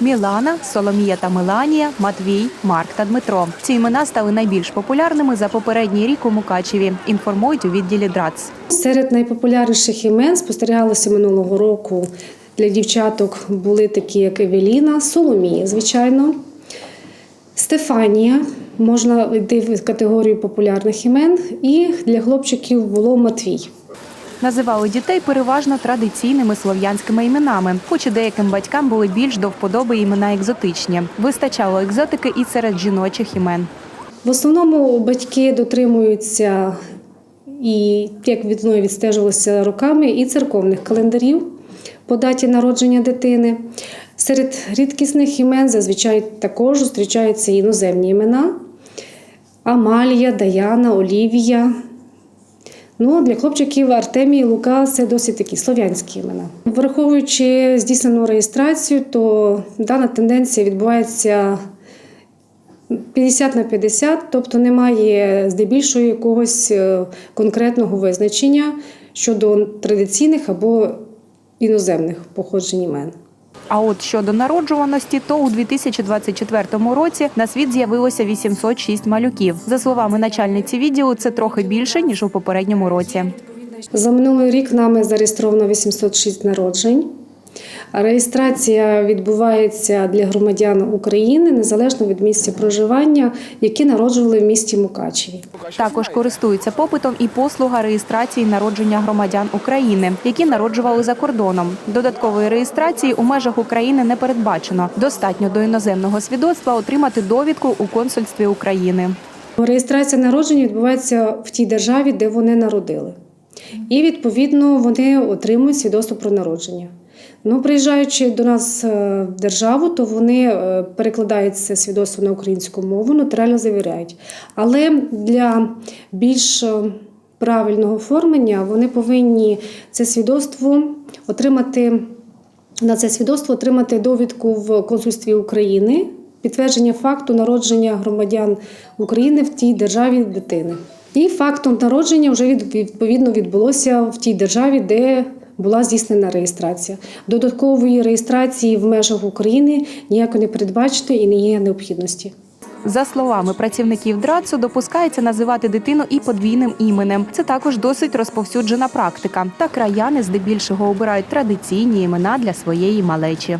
Мілана, Соломія та Меланія, Матвій, Марк та Дмитро. Ці імена стали найбільш популярними за попередній рік у Мукачеві. Інформують у відділі ДРАЦ. Серед найпопулярніших імен спостерігалося минулого року для дівчаток були такі, як Евеліна, Соломія, звичайно, Стефанія. Можна йти в категорію популярних імен. І для хлопчиків було Матвій. Називали дітей переважно традиційними слов'янськими іменами, хоч і деяким батькам були більш до вподоби імена екзотичні. Вистачало екзотики і серед жіночих імен. В основному батьки дотримуються і як від мною відстежувалося роками, і церковних календарів по даті народження дитини. Серед рідкісних імен зазвичай також зустрічаються іноземні імена: Амалія, Даяна, Олівія. Ну, для хлопчиків Артемій і Лука це досить такі слов'янські імена. Враховуючи здійснену реєстрацію, то дана тенденція відбувається 50 на 50, тобто немає здебільшого якогось е, конкретного визначення щодо традиційних або іноземних походжень імен. А от щодо народжуваності, то у 2024 році на світ з'явилося 806 малюків. За словами начальниці відділу, це трохи більше ніж у попередньому році. За минулий рік нами зареєстровано 806 народжень. Реєстрація відбувається для громадян України незалежно від місця проживання, які народжували в місті Мукачеві. Також користується попитом і послуга реєстрації народження громадян України, які народжували за кордоном. Додаткової реєстрації у межах України не передбачено. Достатньо до іноземного свідоцтва отримати довідку у консульстві України. Реєстрація народження відбувається в тій державі, де вони народили. І відповідно вони отримують свідоцтво про народження. Ну, приїжджаючи до нас е, в державу, то вони е, перекладають це свідоцтво на українську мову, нотаріально завіряють. Але для більш е, правильного оформлення вони повинні це свідоцтво отримати на це свідоцтво отримати довідку в консульстві України, підтвердження факту народження громадян України в тій державі дитини. І фактом народження вже відповідно відбулося в тій державі, де була здійснена реєстрація. Додаткової реєстрації в межах України ніяко не передбачити і не є необхідності. За словами працівників ДРАЦу, допускається називати дитину і подвійним іменем. Це також досить розповсюджена практика. Та краяни здебільшого обирають традиційні імена для своєї малечі.